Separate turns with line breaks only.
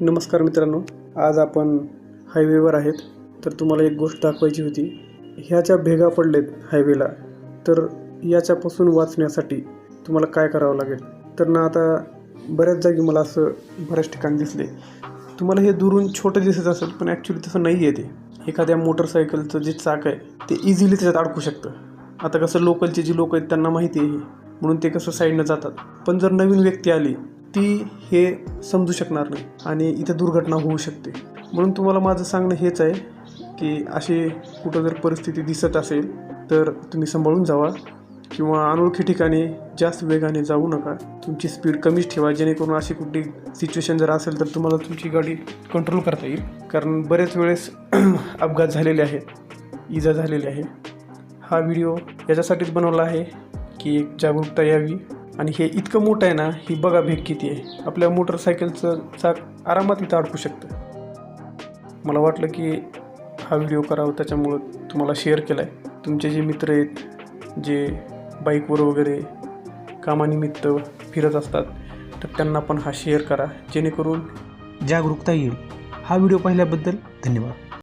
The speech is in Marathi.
नमस्कार मित्रांनो आज आपण हायवेवर आहेत. तर तुम्हाला एक गोष्ट दाखवायची होती. ह्याच्या भेगा पडलेत हायवेला तर याच्यापासून वाचण्यासाठी तुम्हाला काय करावं लागेल? तर ना आता बऱ्याच जागी मला असं बऱ्याच ठिकाणी दिसले. तुम्हाला हे दुरून छोटं दिसत असेल पण ॲक्च्युली तसं नाही आहे ते. एखाद्या मोटरसायकलचं जे चाक आहे ते इझिली त्याच्यात अडकू शकतं. आता कसं लोकलचे जी लोक आहेत त्यांना माहिती आहे म्हणून ते कसं साईडनं जातात. पण जर नवीन व्यक्ती आली ती हे समजू शकणार नाही आणि इथं दुर्घटना होऊ शकते. म्हणून तुम्हाला माझं सांगणं हेच आहे की अशी कुठं जर परिस्थिती दिसत असेल तर तुम्ही सांभाळून जावा किंवा अनोळखी ठिकाणी जास्त वेगाने जाऊ नका. तुमची स्पीड कमीच ठेवा जेणेकरून अशी कुठली सिच्युएशन जर असेल तर तुम्हाला तुमची गाडी कंट्रोल करता येईल. कारण बरेच वेळेस अपघात झालेले आहेत इजा झालेली आहे. हा व्हिडिओ याच्यासाठीच बनवला आहे की एक जागरूकता यावी. आणि हे इतकं मोठं आहे ना ही बघा भेग किती आहे. आपल्या मोटरसायकलचं चाक आरामात इथं अडकू शकतं. मला वाटलं की हा व्हिडिओ करावा त्याच्यामुळं तुम्हाला शेअर केला आहे तुमचे जे मित्र आहेत जे बाईकवर वगैरे कामानिमित्त फिरत असतात तर त्यांना पण हा शेअर करा. जेणेकरून
जागरूकता येईल. हा व्हिडिओ पाहिल्याबद्दल धन्यवाद.